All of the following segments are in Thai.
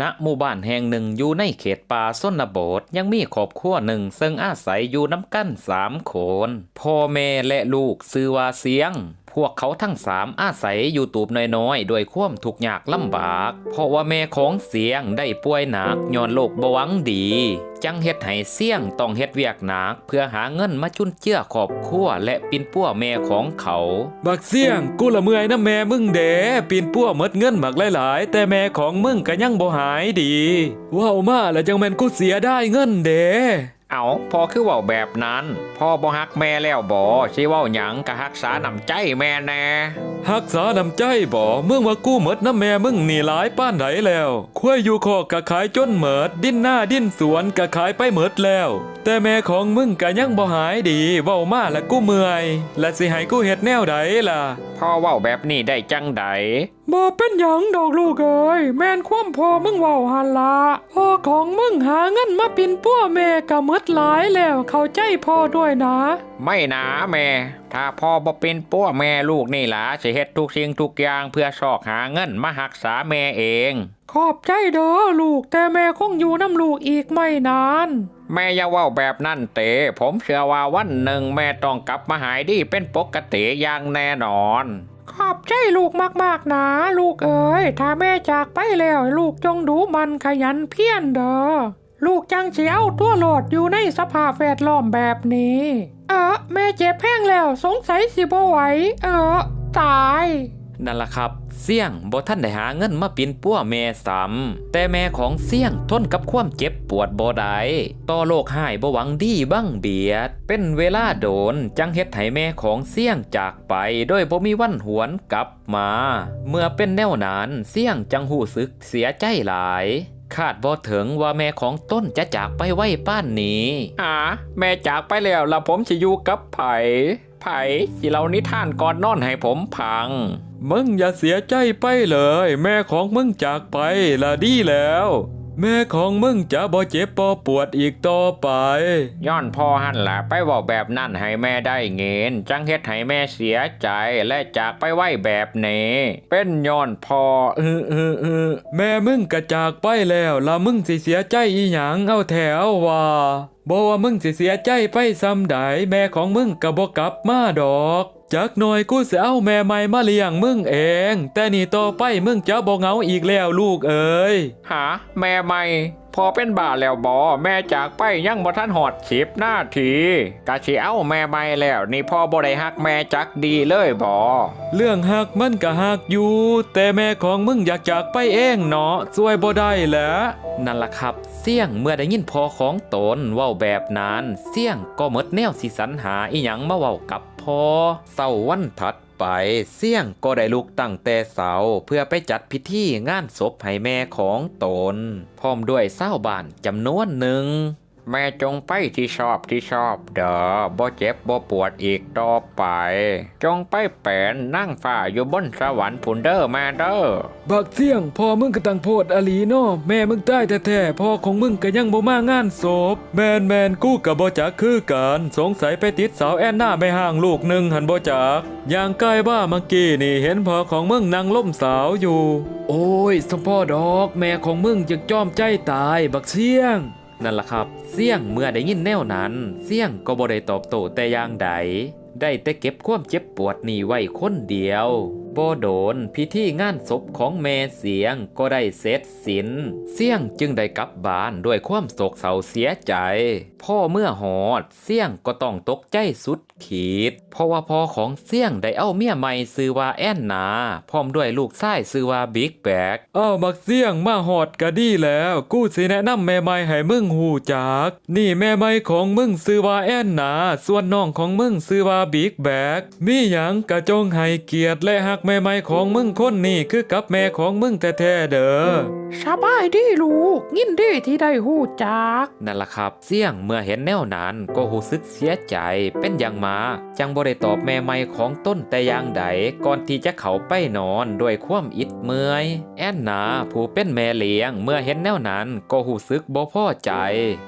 ณหมู่บ้านแห่งหนึ่งอยู่ในเขตป่าส้นบทยังมีครอบครัวหนึ่ง ซึ่งอาศัยอยู่น้ำกั้นสามคนพ่อแม่และลูกซื้อว่าเสียง พวกเขาทั้งสามอาศัยอยู่ตูบน้อยๆด้วยความทุกข์ยากลำบาก เพราะว่าแม่ของเสียงได้ป่วยหนักย้อนโรคเบาหวานดี จังเฮ็ดให้เสี่ยงต้องเฮ็ดเวียกหนัก เพื่อหาเงินมาจุนเจือครอบครัวและปินปั้วแม่ของเขา บักเสี่ยงกูละเมื่อยนะแม่มึงเดปีนปั้วหมดเงินบักหลายๆ แต่แม่ของมึงก็ยังบ่หายดีว้าวมาแล้วจังแม่นกูเสียได้เงินเด เอาพอคือเว่าแบบนั้น พ่อบ่ฮักแม่แล้วบ่สิเว้าหยังก็รักษาน้ำใจแม่แน่ฮักษาน้ำใจบ่มึงว่ากูหมดน้ำแม่มึงนี่หลายป้านไหนแล้วควายอยู่คอกกะขายจนเหมิด ดิ้นหน้าดิ้นสวนกะขายไปเหมิดแล้ว แต่แม่ของมึงกะยังบ่หายดีเว้ามาแล้วกูเมื่อย และสิให้กูเฮ็ดแนวใดล่ะพ่อเว้าแบบนี้ได้จังใดบ่เป็นหยังดอกลูกเอ้ยแม่นความพอมึงเว้าหันละพ่อของมึงหาเงินมาปินปั้วแม่กะหมดหลายแล้วเข้าใจพ่อด้วยนะ ไม่นะแม่ ถ้าพ่อบ่เป็นปั้วแม่ลูกนี่ล่ะสิเฮ็ดทุกสิ่งทุกอย่างเพื่อสอกหาเงินมารักษาแม่เอง ขอบใจเด้อลูกแต่แม่คงอยู่น้ำลูกอีกไม่นาน แม่อย่าเว้าแบบนั้นเต๋ผมเชื่อว่าวันหนึ่งแม่ต้องกลับมาหายดีเป็นปกติอย่างแน่นอน ขอบ ใจลูกมากๆนะ ลูกเอ๋ยถ้าแม่จากไปแล้ว ลูกจงดูมันขยันเพียรเด้อลูกจังเสียเอาตัวโหลดอยู่ในสภาพแวดล้อมแบบนี้ เออแม่เจ็บแห้งแล้วสงสัยสิบ่ไหวเออตาย นั่นละครับ เสี่ยงบ่ท่านได้หาเงินมาปินปั้วแม่ซ้ำแต่แม่ของเสี่ยงทนกับความเจ็บปวดบ่ได้ต่อโลกหายบ่หวังดีบังเบียด เป็นเวลาโดนจังเฮ็ดให้แม่ของเสี่ยงจากไปโดยบ่มีวันหวนกลับมา เมื่อเป็นแนวนั้นเสี่ยงจังหู้สึกเสียใจหลายคาดบ่ถึงว่าแม่ของต้นจะจากไปไว้ป้านนี้อ่าแม่จากไปแล้วล้วผมสิอยู่กับไผ ไผสิเล่านิทานก่อนนอนให้ผมพัง มึงอย่าเสียใจไปเลย แม่ของมึงจากไปละดีแล้ว แม่ของมึงจะบ่เจ็บบ่ปวดอีกต่อไป ย้อนพ่อหันละไปบอกแบบนั่นให้แม่ได้เงินจังเฮ็ดให้แม่เสียใจและจากไปไหวแบบนี้เป็นย้อนพ่อเออเออเออแม่มึงกระจากไปแล้วละมึงสิเสียใจอีหยังเอาแถวว่าบอกว่ามึงสิเสียใจไปซ้ำใดแม่ของมึงก็บ่กลับมาดอก จากหน่อยกูสิเอาแม่ใหม่มาเลี้ยงมึงเอง แต่นี่ต่อไปมึงจะบ่เหงาอีกแล้วลูกเอ๋ยหาแม่ใหม่พอเป็นบ้าแล้วบอแม่จากไปยังบ่ทันหอดสิบหน้าทีกะสิเอาแม่ใหม่แล้ว นี่พ่อบ่ได้ฮักแม่จักดีเลยบอเรื่องหักมันก็หักอยู่ แต่แม่ของมึงอยากจากไปเองเนาะช่วยบ่ได้แหละนั่นล่ะครับ เสี่ยงเมื่อได้ยินพอของตนเว้าแบบนั้น เสี่ยงก็หมดแนวสิสรรหาอีหยังมาเว้ากับ พอเสาวันถัดไปเสี่ยงก็ได้ลุกตั้งแต่เสาเพื่อไปจัดพิธีงานศพให้แม่ของตน พร้อมด้วยเศร้าบ้านจำนวนหนึ่ง แม่จงไปที่ชอบที่ชอบเด้อบ่เจ็บบ่ปวดอีกต่อไป จงไปแปนนั่งฝ่าอยู่บนสวรรค์ผุนเด้อแม่เด้อบักเสี่ยงพ่อมึงก็ตั้งโพดอหลีเนาะแม่มึงตายแท้ๆพ่อของมึงก็ยังบ่มางานศพแมนแมนกูก็บ่จักคือกันสงสัยไปติดสาวแอนนาไม่ห่างลูกหนึ่งหันบ่จักอย่างใกล้บ้าเมื่อกี้นี่เห็นพ่อของมึงนั่งล่มสาวอยู่ โอ้ยสมพ่อดอก แม่ของมึงจึงจอมใจตายบักเสี่ยง นั่นล่ะครับ เสี่ยงเมื่อได้ยินแนวนั้น เสี่ยงก็บ่ได้ตอบโต้แต่อย่างใด ได้แต่เก็บความเจ็บปวดนี่ไว้คนเดียว บ่โดน พิธีงานศพของแม่เสียงก็ได้เสร็จสิ้นเสียงจึงได้กลับบ้านด้วยความโศกเศร้าเสียใจ พ่อเมื่อหอด เสียงก็ต้องตกใจสุดขีด เพราะว่าพ่อของเสียงได้เอาเมียใหม่ซื้อว่าแอนนา พร้อมด้วยลูกชายซื้อว่าบิ๊กแบกอ้าวมักเสียงมาหอดก็ดีแล้ว กูสิแนะนำแม่ไม้ให้มึงหูจัก นี่แม่ไม้ของมึงซื้อว่าแอนนา ส่วนน้องของมึงซื้อว่าบิ๊กแบกมีหยังกระจงให้เกียรติและหักแม่ไม้ของมึงคนนี่คือกับแม่ของมึงแท้ๆเด้อสบายดีลูกยินดีที่ได้หูจัก นั่นล่ะครับ เสี่ยงเมื่อเห็นแนวนั้นก็รู้สึกเสียใจเป็นอย่างมากจังบ่ได้ตอบแม่ใหม่ของต้นแต่อย่างใดก่อนที่จะเข้าไปนอนด้วยความอิดเมื่อย แอนนาผู้เป็นแม่เลี้ยงเมื่อเห็นแนวนั้นก็รู้สึกบ่พอใจ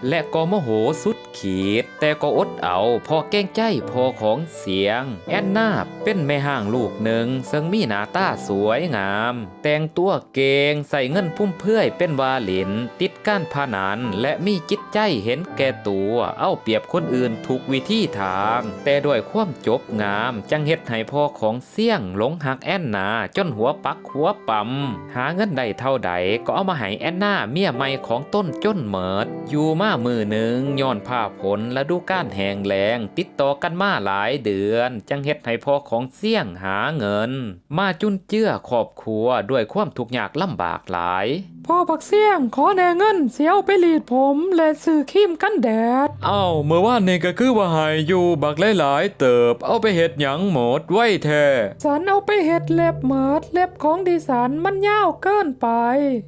และก็โมโหสุดขีด แต่ก็อดเอาเพอเก้งใจพอของเสียง แอนนาเป็นแม่ห้างลูกหนึ่งซึ่งมีหน้าตาสวยงาม แต่งตัวเก่งใส่เงินพุ่มเพื่อยเป็นวาหลิน ติดก้านพานัน และมีจิตใจเห็นแก่ตัวเอาเปรียบคนอื่นทุกวิธีทาง แต่ด้วยความจบงาม จังเฮ็ดให้พ่อของเสี่ยงหลงหักแอนนา จนหัวปักหัวปั๊มหาเงินได้เท่าใดก็เอามาให้แอนนาเมียใหม่ของต้นจนเหมิด อยู่มามือหนึ่งย้อนผ้าผลและดูก้านแหงแรงติดต่อกันมาหลายเดือน จังเฮ็ดให้พ่อของเสี่ยงหาเงินมาจุนเจื้อครอบครัวด้วยความทุกข์ยากลำบากหลาย พ่อบักเสี่ยงขอแหน่เงินเสียเอาไปหลีดผม และซื้อครีมกันแดด เอ้าเมื่อวานนี่ก็คือว่าใหายอยู่บักหลายๆเติบ เอาไปเฮ็ดหยังหมดไว้แท้สันเอาไปเฮ็ดเล็บเหมิดเล็บของดิสันมันยาวเกินไป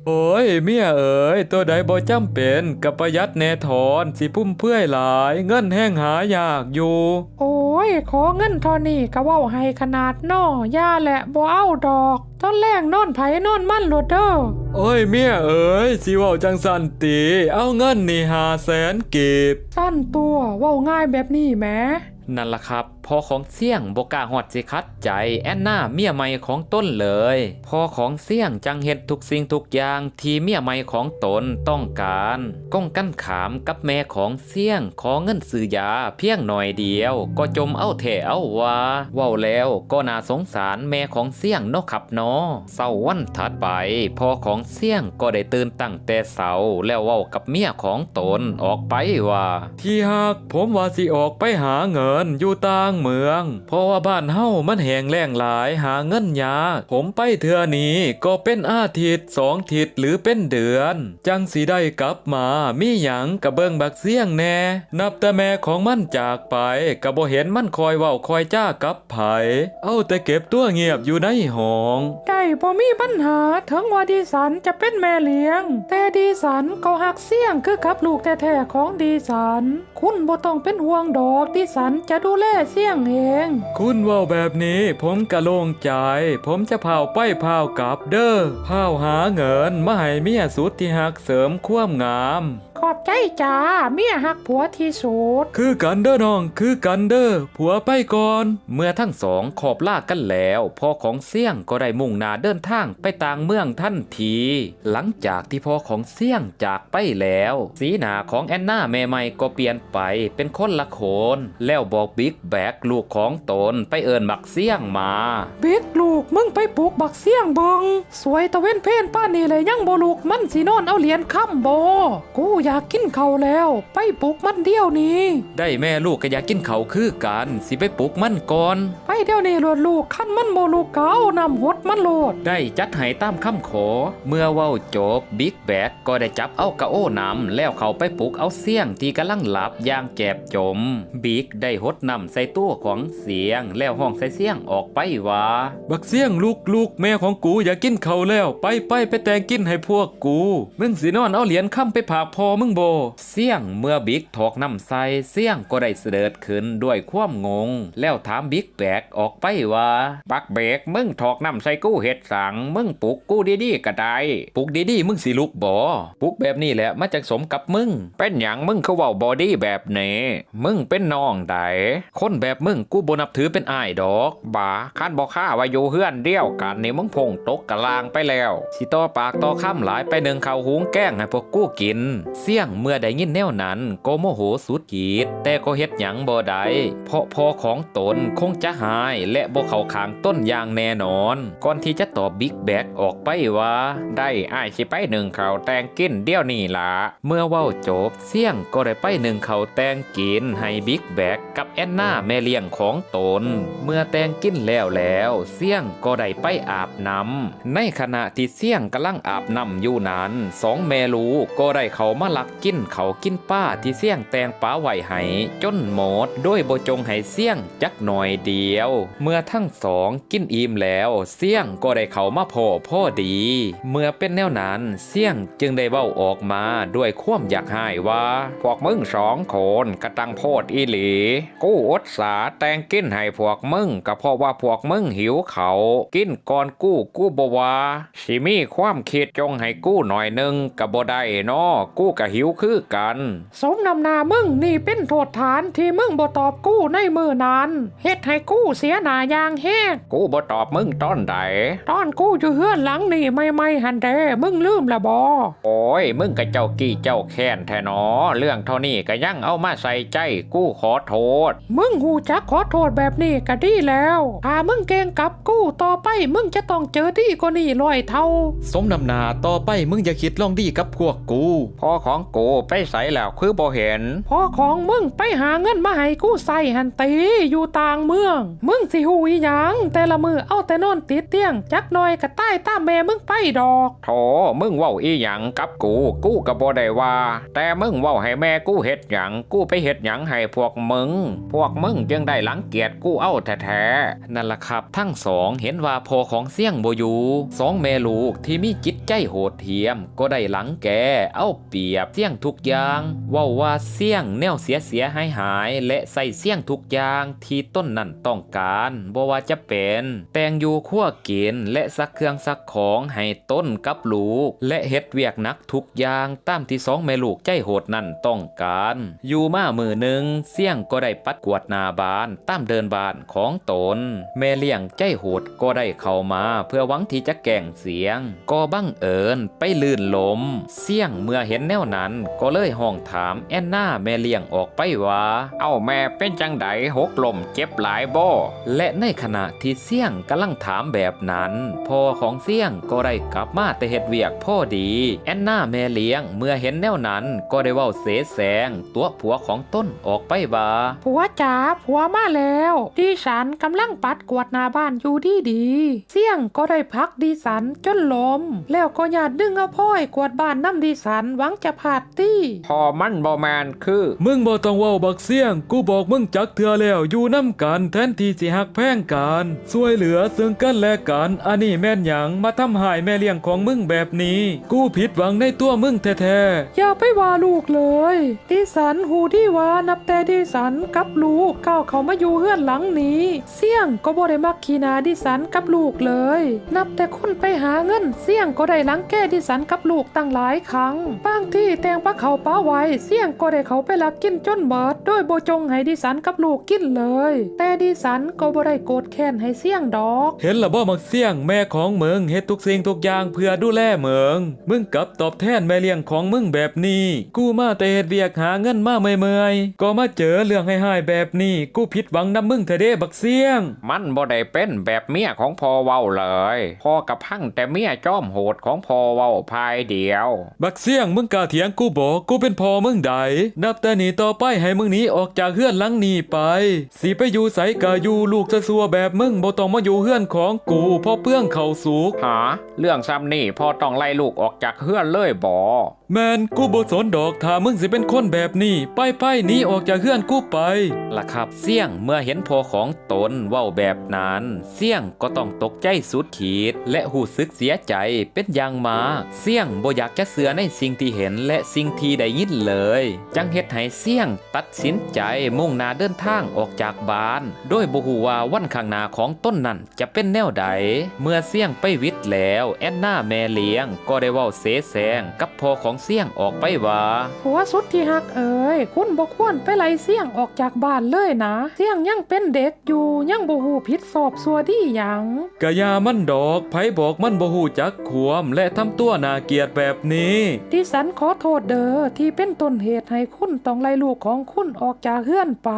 โอ้ยเมียเอ๋ยตัวใดบ่จำเป็นกับประหยัดแน่ถอนสิพุ่มเพื่อยหลาย เงินแห้งหายากอยู่ โอ้ยขอเงินเทอนี่ก็เว้าให้ขนาดน้อย่าแหละบ่เอาดอก ตอนแรกนอนไผนอนมันโลดเด้อโอ้ยเมียเอ๋ยสิเว้าจังสันติ เอาเงินนี่หาแสนกีบสั้นตัวเว้าง่ายแบบนี้แหมนั่นล่ะครับพ่อของเสี่ยงบกล้าหอดสิคัดใจแอนนาเมียใหม่ของต้นเลยพ่อของเสี่ยงจังเห็ดทุกสิ่งทุกอย่างที่เมียใหม่ของตนต้องการก้องกันขามกับแม่ของเสี่ยงขอเงินซื้อยาเพียงหน่อยเดียว ก็จมเอาแถเอาว่าเว้าแล้วก็น่าสงสารแม่ของเสี่ยงเนาะครับเนาเศร้าวันถัดไปพ่อของเสี่ยงก็ได้ตื่นตั้งแต่เสาแล้วเว้ากับเมียของตนออกไปว่า ที่หากผมว่าสิออกไปหาเงินอยู่ต่างเมือง เพราะว่าบ้านเฮามันแหงแล้งหลายหาเงินยากผมไปเทื่อนี้ก็เป็นอาทิตย์สองทิศหรือเป็นเดือน จังสิได้กลับมามีหยังกะเบิงบักเสียงแน่ นับแต่แม่ของมันจากไปกะบ่เห็นมันคอยเว้าคอยจ้ากับไผ เอาแต่เก็บตัวเงียบอยู่ในห้องได้บ่มีปัญหาถึงว่าดิสันจะเป็นแม่เลี้ยง แต่ดิสันก็หักเสี่ยงคือกับลูกแท้ๆของดิสัน คุณบ่ต้องเป็นห่วงดอกดิสันจะดูแลเสี่ยงเอง คุณว่าแบบนี้ผมกะโล่งใจ ผมจะพาวไปพาวกลับเด้อพาวหาเงินมาให้เมียสุดที่หักเสริมความงาม ขอบใจจ้าเมียหักผัวที่สุด คือกันเด้อน้องคือกันเด้อผัวไปก่อน เมื่อทั้งสองขอบลากันแล้วพ่อของเสี่ยงก็ได้มุ่งหน้าเดินทางไปต่างเมืองทันที หลังจากที่พ่อของเสี่ยงจากไปแล้ว สีหน้าของแอนนาแม่ใหม่ก็เปลี่ยนไปเป็นคนละคน แล้วบอกบิ๊กแบกลูกของตนไปเอินบักเสี่ยงมา บิ๊กลูกมึงไปปลูกบักเสี่ยงเบิงสวยตะเว้นเพนป้านนี่เลยยังบ่ลูกมันสินอนเอาเหรียญค่ำบ่กูอยากกินเขาวแล้ว ไปปลูกมันเดียวนี้ ได้แม่ลูกก็อยากกินเขาวคือกันสิไปปลุกมันก่อน ไปเดี๋ยวนี้โลดลูกคันมันบ่ลูกเกานำหดมันโลด ได้จัดให้ตามคำขอ เมื่อเว้าจบบิ๊กแบกก็ได้จับเอากระโอ้นำแล้วเขาไปปลุกเอาเสียงที่กำลังหลับอย่างแจบจม บิ๊กได้หดนำใส่ตัวของเสียงแล้วห้องใส่เสียงออกไปว่าบักเสียงลูกลูกแม่ของกูอยากกินเขาวแล้ว ไปไปไปแต่งกินให้พวกกูมึงสินอนเอาเหรียญค้ำไปผากพอมึงโบ เสี่ยงเมื่อบิ๊กถอกน้ำใส่เสี่ยงก็ได้เสด็จขึ้นด้วยความงง แล้วถามบิ๊กแบกออกไปว่าบักเบกมึงถอกน้ำใส่กู้เห็ดสังมึงปลุกกู้ดีๆก็ได้ปลุกดีๆมึงสิลุกบ่ปลุกแบบนี้แหละมาจากสมกับมึง เป็นหยังมึงเขาว้าบอดี้แบบนี้มึงเป็นน้องใดคนแบบมึงกูบนับถือเป็นอ้ายดอกบ่าคันบอกข้าว่าอยู่เฮือนเดียวกันนี่มึงพงตกกะลางไปแล้วสิต่อปากต่อคำหลายไปหนึ่งเขาวหุงแกล้งให้พวกกู้กินสี่ยงเมื่อได้ยินแนวนั้นก็โมโหสุดขีด แต่ก็เฮ็ดหยังบ่ได้เพราะพอของตนคงจะหายและบ่เข้าขางต้นอย่างแน่นอน ก่อนที่จะตอบบิ๊กแบกออกไปว่า ได้อ้ายสิไปหนึ่งเขาแตงกินเดี๋ยวนี้ล่ะเมื่อเว้าจบเสี่ยงก็ได้ไปหนึ่งเขาแตงกินให้บิ๊กแบกกับแอนนาแม่เลี้ยงของตน เมื่อแตงกินแล้วแล้วเสี่ยงก็ได้ไปอาบน้ำในขณะที่เสี่ยงกำลังอาบน้ำอยู่นั้นสองแม่ลูกก็ได้เขามาลักกินเขากินป้าที่เสี่ยงแตงป้าไหวให้จนหมดโดยโบจงให้เสี่ยงจักหน่อยเดียว เมื่อทั้งสองกินอิ่มแล้วเสี่ยงก็ได้เขามาพอพ่อดี เมื่อเป็นแนวนั้นเสี่ยงจึงได้เว้าออกมาด้วยความอยากหายว่าพวกมึงสองคนกระตังโพดอีหลี กูอดสาแตงกินให้พวกมึงก็เพราะว่าพวกมึงหิวเขา กินก่อนกู้กู้บวาสิมีความคิดจงให้กู้หน่อยหนึงก็บ่ได้นอกู้ก็หิวอยู่คือกัน สมนำหนามึงนี่เป็นโทษฐานที่มึงบ่ตอบกู้ในมือนั้นเฮ็ดให้กู้เสียหน้าอย่างแฮกกูบ่ตอบมึงตอนใดตอนกู้อยู่เฮือนหลังนี่ไม่ไม่ๆหันเด้มึงลืมละบ่โอ้ยมึงกับเจ้ากี้เจ้าแค้นแท้หนอเรื่องเท่านี้ก็ยังเอามาใส่ใจกูขอโทษ มึงหูจักขอโทษแบบนี้ก็ดีแล้วถ้ามึงเก่งกับกู้ต่อไปมึงจะต้องเจอดีกว่านี้ร้อยเท่า สมนำหนาต่อไปมึงอย่าคิดลองดีกับพวกกูพอของกูไปใส่แล้วคือบ่เห็นพอของมึงไปหาเงินมาให้กูใส่หันตีอยู่ต่างเมือง มึงสิหูอีหยังแต่ละมือเอาแต่นอนติดเตียง จักหน่อยก็ใต้ตามแม่มึงไปดอกโถมึงเว้าอีหยังกับกู กูก็บ่ได้ว่า แต่มึงเว้าให้แม่กูเฮ็ดหยังกูไปเฮ็ดหยังให้พวกมึง พวกมึงจึงได้หลังเกียจกูเอาแท้ๆนั่นล่ะครับ ทั้งสองเห็นว่าพอของเสี่ยงโบอยู่สองแม่ลูกที่มีจิตใจโหดเหี้ยม ก็ได้หลังแกเอาเปรียบเสี่ยงทุกอย่างว่าว่าเสี่ยงแนวเสียเสียหายหาย และใส่เสี่ยงทุกอย่างที่ต้นนั่นต้องการบ่ว่าจะเป็นแต่งอยู่ขั้วกินและซักเครื่องซักของให้ต้นกับลูก และเฮ็ดเวียกนักทุกอย่างตามที่สองแม่ลูกใจโหดนั่นต้องการ อยู่มามือหนึ่งเสี่ยงก็ได้ปัดกวดนาบานตามเดินบานของตน แม่เลี้ยงใจโหดก็ได้เข้ามาเพื่อหวังที่จะแกล้งเสียง ก็บังเอิญไปลื่นลมเสี่ยงเมื่อเห็นแนวนั้นก็เลยห้องถามแอนนาแม่เลี้ยงออกไปว่า เอ้าแม่เป็นจังไดหกลมเจ็บหลายบ่และในขณะที่เสี่ยงกำลังถามแบบนั้นพ่อของเสี่ยงก็ได้กลับมาแต่เฮ็ดเวียกพ่อดี แอนนาแม่เลี้ยงเมื่อเห็นแนวนั้นก็ได้เว้าเสแสง ตัวผัวของต้นออกไปว่าผัวจ๋าผัวมาแล้วดิฉันกำลังปัดกวาดนาบ้านอยู่ดีดีเสี่ยงก็ได้พักดิสันจนลมแล้วก็หยาดดึงเอาพ่อยกวาดบ้านน้ำดิสันหวังจะผาดตี้ พอมันบ่แมนคือ มึงบ่ต้องเว้าบักเสี่ยง กูบอกมึงจักเทื่อแล้วอยู่น้ำกันแทนที่สิหักแพงกันช่วยเหลือซึ่งกันและกันอันนี้แม่นหยังมาทำหายแม่เลี้ยงของมึงแบบนี้ กูผิดหวังในตัวมึงแท้ๆอย่าไปว่าลูกเลยดิสันหูที่ว่านับแต่ดิสันกับลูกก้าวเขามาอยู่เฮือนหลังนี้ เสี่ยงก็บ่ได้มักขีนาดิสันกับลูกเลย นับแต่คนไปหาเงินเสี่ยงก็ได้ลังแก้ดิสันกับลูกตั้งหลายครั้งบางที่แตงปลาเขาป้าไว้เสี่ยงก็ได้เขาไปลักกินจนเบิดโดยโบจงให้ดิสันกับลูกกินเลย แต่ดิสันก็บ่ได้โกรธแค้นให้เสี่ยงดอกๆเห็นละบ่มักเสี่ยงแม่ของมึงเฮ็ดทุกสิ่งทุกอย่างเพื่อดูแลมึงมึงกลับตอบแทนแม่เลี้ยงของมึงแบบนี้ กูมาแต่เฮ็ดเวียกหาเงินมาเมื่อยๆก็มาเจอเรื่องให้หายๆแบบนี้ กูผิดหวังนํมึงแท้เด้บักเสี่ยง มันบ่ได้เป็นแบบเมียของพอเว้าเลยพอกับพังแต่เมียจอมโหดของพอเว้าภายเดียว บักเสี่ยงมึงกล้าเถียงกูบอกกูเป็นพ่อมึงใด นับแต่นี้ต่อไปให้มึงหนีออกจากเฮือนหลังนี้ไป สิไปอยู่ไสกะอยู่ลูกจะซัวแบบมึงบ่ต้องมาอยู่เฮือนของกูเพราะเปื้องเขาวสุกหา เรื่องซ้ำนี่พอต้องไล่ลูกออกจากเฮือนเลยบ่แมนกูบ่สนดอกถ้ามึงสิเป็นคนแบบนี้ ไปไปหนีออกจากเฮือนกูไปล่ะครับ เสี่ยงเมื่อเห็นพ่อของตนเว้าแบบนั้น เสี่ยงก็ต้องตกใจสุดขีด และหูสึกเสียใจเป็นอย่างมากเสี่ยงบ่อยากจะเสือในสิ่งที่เห็นและสิ่งที่ได้ยินเลย จังเฮ็ดให้เสี่ยงตัดสินใจมุ่งหน้าเดินทางออกจากบ้าน โดยบ่ฮู้ว่าวันข้างหน้าของต้นนั้นจะเป็นแนวใด เมื่อเสี่ยงไปวิทย์แล้วแอนนาแม่เลี้ยง ก็ได้เว้าเสแสร้งกับพ่อของเสี่ยงออกไปว่าผัวสุดที่หักเอ๋ยคุณบ่ควรไปไล่เสี่ยงออกจากบ้านเลยนะ เสี่ยงยังเป็นเด็กอยู่ยังบ่ฮู้ผิดสอบสัวดีหยังกะยามันดอกไผบอกมันบ่ฮู้จักขวมและทำตัวน่าเกลียดแบบนี้ ดิฉันขอโทษเด้อที่เป็นต้นเหตุให้คุณต้องไล่ลูกของคุณออกจากเฮือนไป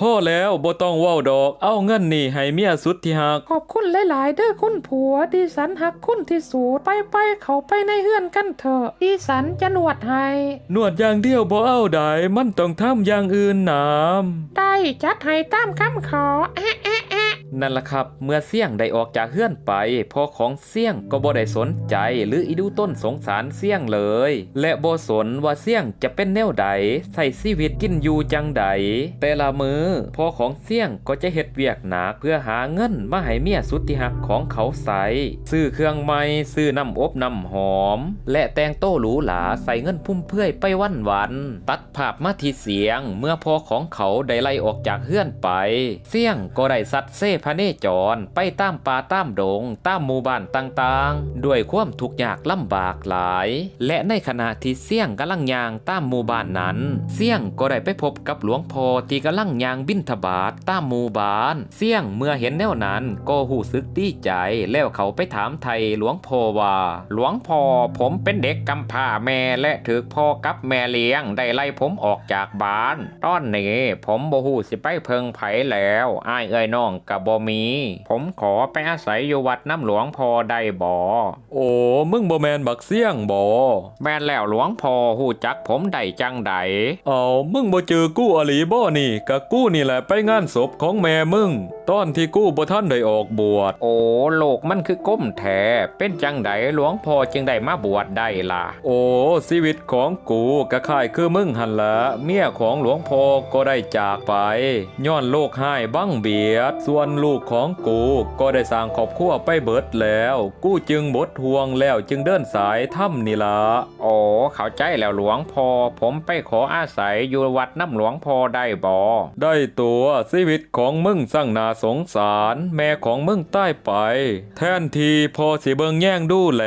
พ่อแล้วบ่ต้องเว้าดอก เอาเงินนี่ให้เมียสุดที่หักขอบคุณหลายๆเด้อคุณผัวดิฉันหักคุณที่สุดไปไปๆเขาไปในเฮือนกันเถอะดิฉันจะนวดให้นวดอย่างเดียวบ่เอาได้มันต้องทำอย่างอื่นนามได้จัดให้ตามคำขอแอะแอะแอะ นั่นล่ะครับ เมื่อเสี่ยงได้ออกจากเฮือนไปพ่อของเสี่ยงก็บ่ได้สนใจ หรืออีดูต้นสงสารเสี่ยงเลย และบ่สนว่าเสี่ยงจะเป็นแนวใดใส่ชีวิตกินอยู่จังใดแต่ละมือพ่อของเสี่ยงก็จะเฮ็ดเวียกหนักเพื่อหาเงินมาให้เมียสุดที่หักของเขาใส่ซื้อเครื่องใหม่ซื้อน้ำอบน้ำหอม และแต่งโต้หรูหราใส่เงินพุ่มเพื่อยไปวันวันตัดภาพมาที่เสียง เมื่อพ่อของเขาได้ไล่ออกจากเฮือนไป เสี่ยงก็ได้ซัดเซพระเนจรไปตามป่าตามดง ตามหมู่บ้านต่างๆ ด้วยความทุกข์ยากลำบากหลาย และในขณะที่เสี่ยงกำลังยางตามหมู่บ้านนั้น เสี่ยงก็ได้ไปพบกับหลวงพ่อที่กำลังยางบินทบาทตามหมู่บ้าน เสี่ยงเมื่อเห็นแนวนั้นก็หูสึกดีใจแล้วเขาไปถามไทยหลวงพ่อว่า หลวงพ่อผมเป็นเด็กกำพร้าแม่และถือพ่อกับแม่เลี้ยงได้ไล่ผมออกจากบ้าน ตอนนี้ผมบ่ฮู้สิไปเพิงไผแล้ว อ้ายเอ้ยน้องกับบมี ผมขอไปอาศัยอยู่วัดน้ำหลวงพ่อได้บ่โอ้มึงบ่แมนบักเสี่ยงบ่แม่นแล้วหลวงพ่อฮู้จักผมได้จังใดเอามึงบ่เจอกู้อหลีบ่นี่กะกู้นี่แหละไปงานศพของแม่มึงตอนที่กู้บ่ทันได้ออกบวชโอ้โลกมันคือก้มแท้เป็นจังใดหลวงพ่อจึงได้มาบวชได้ล่ะ โอ้ชีวิตของกูกะค่ายคือมึงหันละเมียของหลวงพ่อก็ได้จากไปย้อนโลกให้บังเบียด ส่วนลูกของกูก็ได้สร้างครอบครัวไปเบิดแล้ว กูจึงบดห่วงแล้วจึงเดินสายถ้ำนี่ละโอ้เข้าใจแล้วหลวงพ่อผมไปขออาศัยอยู่วัดน้ำหลวงพ่อได้บ่ได้ตัวชีวิตของมึงสร้างนาสงสาร แม่ของมึงใต้ไป แทนที่พอสิเบิงแย่งดูแล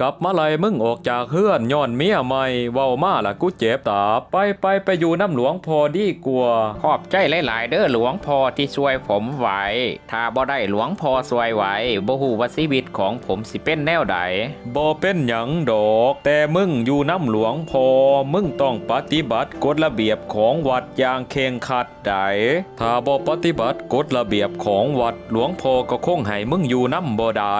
กลับมาไล่มึงออกจากเฮือนย้อนเมียใหม่เว้ามาละกูเจ็บตาไปไปไปอยู่น้ำหลวงพอดีกว่า ขอบใจหลาย ๆ เด้อหลวงพ่อที่ช่วยผมไว้ถ้าบ่ได้หลวงพ่อช่วยไว้บ่ฮู้ว่าชีวิตของผมสิเป็นแนวใดบ่เป็นหยังดอก แต่มึงอยู่น้ำหลวงพอมึงต้องปฏิบัติกฎระเบียบของวัดอย่างเคร่งครัดใดถ้าบ่ปฏิบัติกฎระเบียบของวัดหลวงพ่อก็คงให้มึงอยู่น้ำบ่ได้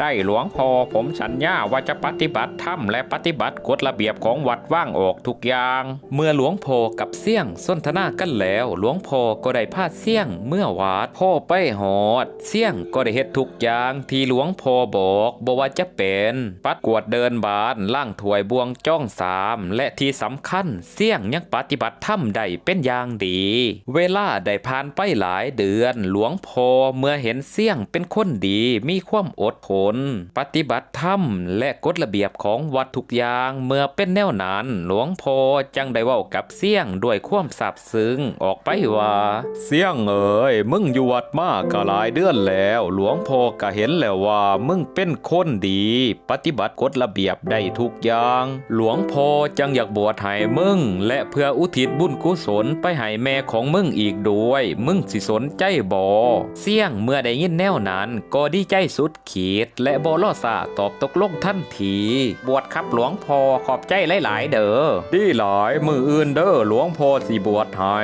ได้หลวงพ่อผมสัญญาว่าจะปฏิบัติธรรมและปฏิบัติกฎระเบียบของวัดว่างออกทุกอย่าง เมื่อหลวงพ่อกับเสี่ยงสนทนากันแล้ว หลวงพ่อก็ได้พาเสี่ยงเมื่อวาดพ่อไปหอด เสี่ยงก็ได้เฮ็ดทุกอย่างที่หลวงพ่อบอกบ่ว่าจะเป็น ปัดกวดเดินบานล่างถวยบวงจ้องสามและที่สำคัญเสี่ยงยังปฏิบัติธรรมได้เป็นอย่างดี เวลาได้ผ่านไปหลายเดือนหลวงพ่อเมื่อเห็นเสี่ยงเป็นคนดีมีความอดทนปฏิบัติธรรมและกฎระเบียบของวัดทุกอย่างเมื่อเป็นแนวนั้นหลวงพ่อจังได้เว้ากับเสี่ยงด้วยความซาบซึ้งออกไปว่า เสี่ยงเอ๋ยมึงอยู่วัดมากก็หลายเดือนแล้ว หลวงพ่อก็เห็นแล้วว่ามึงเป็นคนดี ปฏิบัติกฎระเบียบได้ทุกอย่าง หลวงพ่อจังอยากบวชให้มึง และเพื่ออุทิศบุญกุศลไปให้แม่ของมึงอีกด้วย มึงสิสนใจบ่เสี่ยงเมื่อได้ยินแนวนั้น ก็ดีใจสุดขีด และบ่รอซาตอบตกลงทันที บวชครับหลวงพ่อขอบใจหลาย ๆ เด้อดีหลายมืออื่นเด้อหลวงพ่อสิบวชให้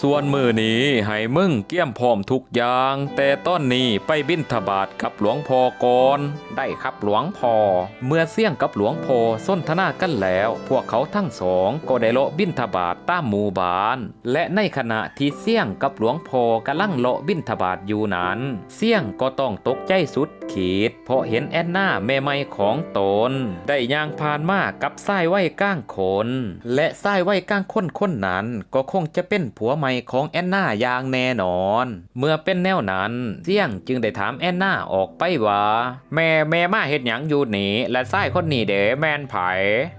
ส่วนมือนี้ให้มึงเกี่ยมพร้อมทุกอย่างแต่ต้นนี้ไปบินทบาทกับหลวงพ่อก่อนได้ครับหลวงพ่อเมื่อเสี่ยงกับหลวงพ่อส้นทนากันแล้ว พวกเขาทั้งสองก็ได้เลาะบินทบาทตามหมู่บ้าน และในขณะที่เสี่ยงกับหลวงพ่อกำลังเลาะบินทบาทอยู่นั้น เสี่ยงก็ต้องตกใจสุดขีด เพราะเห็นแอนนาแม่ไม้ของตน ได้ย่างผ่านมากับทรายไว้ก้างคนและทรายไว้ก้างคนคนนั้น ก็คงจะเป็นผัวใหม่ของแอนนาอย่างแน่นอน เมื่อเป็นแนวนั้นเสี่ยงจึงได้ถามแอนนาออกไปว่าแม่แม่มาเฮ็ดหยังอยู่นี่และไส้คนนี้เด้แม่นไผ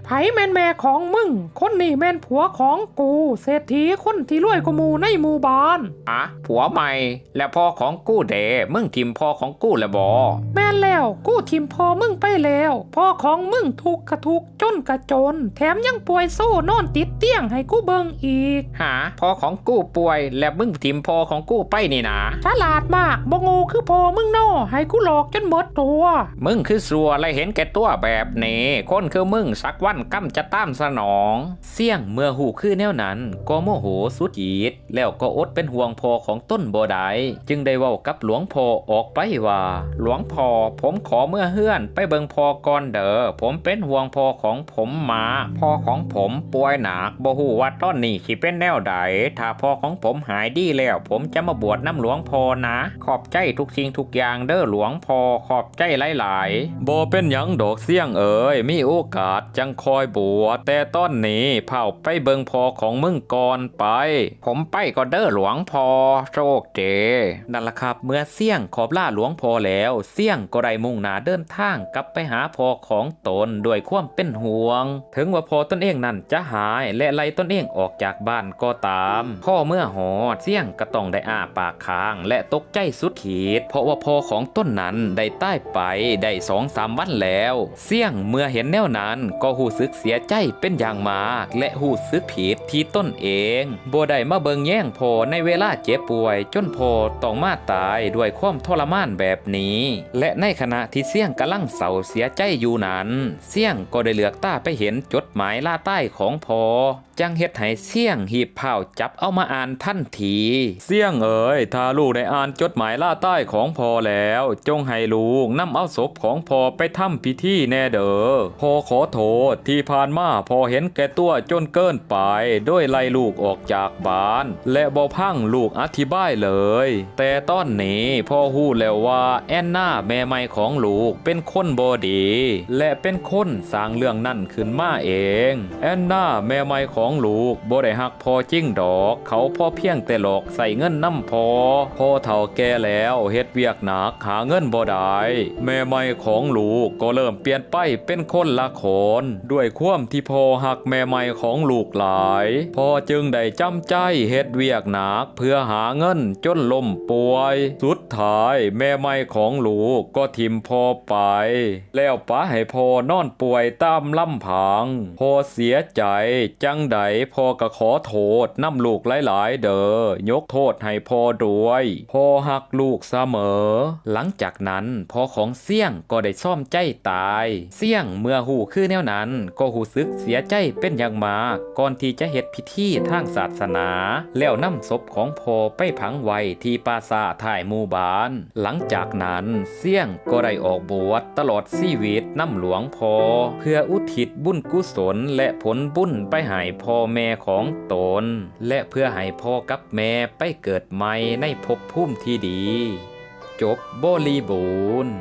ไผแม่นแม่ของมึง คนนี่แม่นผัวของกู เศรษฐีคนที่รวยกว่าหมู่ในหมู่บ้านอะผัวใหม่ และพ่อของกู้เด้มึงทิมพ่อของกู้และบ่แม่นแล้วกูทิมพอมึงไปแล้วพ่อของมึงทุกข์กระทุกข์จนกระจน แถมยังป่วยโซ่นอนติดเตียงให้กูเบิงอีกหาพ่อของกู้ป่วย และมึงทิมพ่อของกู้ไปนี่นะฉลาดมากบงูคือพอมึงนอให้กูหลอกจนหมดตัว มึงคือสัวและเห็นแก่ตัวแบบนี้คนคือมึงสักวันกำจะตามสนอง เสี่ยงเมื่อหูคือแนวนั้น ก็โมโหสุดขีดแล้วก็อดเป็นห่วงพอของต้นบ่ได้จึงได้เว้ากับหลวงพ่อออกไปว่า หลวงพ่อผมขอเมื่อเฮือนไปเบิงพอก่อนเด้อผมเป็นห่วงพอของผมมาพ่อของผมป่วยหนักบ่ฮู้ว่าตอนนี้สิเป็นแนวใดถ้าพ่อของผมหายดีแล้ว ผมจะมาบวชน้ำหลวงพ่อนะขอบใจทุกสิ่งทุกอย่างเด้อหลวงพอขอบใจหลายๆบ่เป็นหยังดอกเสี่ยงเอ๋ยมีโอกาสจังคอยบวชแต่ต้นนี้เผาไปเบิงพอของมึงก่อนไป ผมไปก็เด้อหลวงพอโชคเจนั่นละครับ เมื่อเสี่ยงขอบล่าหลวงพอแล้วเสี่ยงก็ได้มุ่งหน้าเดินทางกลับไปหาพอของตนด้วยความเป็นห่วง ถึงว่าพอตนเองนั่นจะหายและไล่ตนเองออกจากบ้านก็ตาม พ่อเมื่อหอดเสี่ยงก็ต้องได้อ้าปากค้างและและตกใจสุดขีด เพราะว่าพ่อของต้นนั้นได้ใต้ไปได้สองสามวันแล้ว เสี่ยงเมื่อเห็นแนวนั้นก็หูซึกเสียใจเป็นอย่างมาก และหูซึกผิดที่ต้นเองบ่ได้มาเบิงแย่งพ่อในเวลาเจ็บป่วย จนพ่อต้องมาตายด้วยความทรมานแบบนี้ และในขณะที่เสี่ยงกำลังเศร้าเสียใจอยู่นั้น เสี่ยงก็ได้เหลือกตาไปเห็นจดหมายล่าใต้ของพ่อจังเฮ็ดให้เสี่ยงหีบเผาจับเอามาอ่านทันที เสี่ยงเอ๋ยถ้าลูกได้อ่านจดหมายล่าใต้ของพ่อแล้ว จงให้ลูกนำเอาศพของพ่อไปทำพิธีแน่เด้อพ่อขอโทษที่ผ่านมาพ่อเห็นแก่ตัวจนเกินไปด้วยไล่ลูกออกจากบ้าน และบ่พังลูกอธิบายเลย แต่ตอนนี้พ่อฮู้แล้วว่าแอนนาแม่ใหม่ของลูกเป็นคนบ่ดี และเป็นคนสร้างเรื่องนั่นขึ้นมาเอง แอนนาแม่ใหม่ของของลูกบ่ได้ฮักพอจริงดอก เขาพอเพียงแต่หลอกใส่เงินน้ำพอพ่อเฒ่าแก่แล้วเฮ็ดเวียกหนักหาเงินบ่ได้แม่ใหม่ของลูกก็เริ่มเปลี่ยนไปเป็นคนละคนด้วยความที่พ่อฮักแม่ใหม่ของลูกหลายพ่อจึงได้จำใจเฮ็ดเวียกหนักเพื่อหาเงินจนล้มป่วย สุดท้ายแม่ใหม่ของลูกก็ทิมพ่อไป แล้วป้าให้พ่อนอนป่วยตามลำพังพ่อเสียใจจังใดพ่อก็ขอโทษน้ำลูกหลายๆ เด้อยกโทษให้พ่อด้วยพ่อหักลูกเสมอ หลังจากนั้นพ่อของเสี่ยงก็ได้ซ่อมใจตาย เสี่ยงเมื่อหูคือแนวนั้น ก็หูซึกเสียใจเป็นอย่างมากก่อนที่จะเฮ็ดพิธีทางศาสนา แล้วนำศพของพ่อไปผังไว้ที่ปราสาทถ่ายหมู่บ้าน หลังจากนั้นเสี่ยงก็ได้ออกบวชตลอดชีวิตน้ำหลวงพ่อเพื่ออุทิศบุญกุศลและผลบุญไปให้พ่พ่อแม่ของตน และเพื่อให้พ่อกับแม่ไปเกิดใหม่ในภพภูมิที่ดี จบบริบูรณ์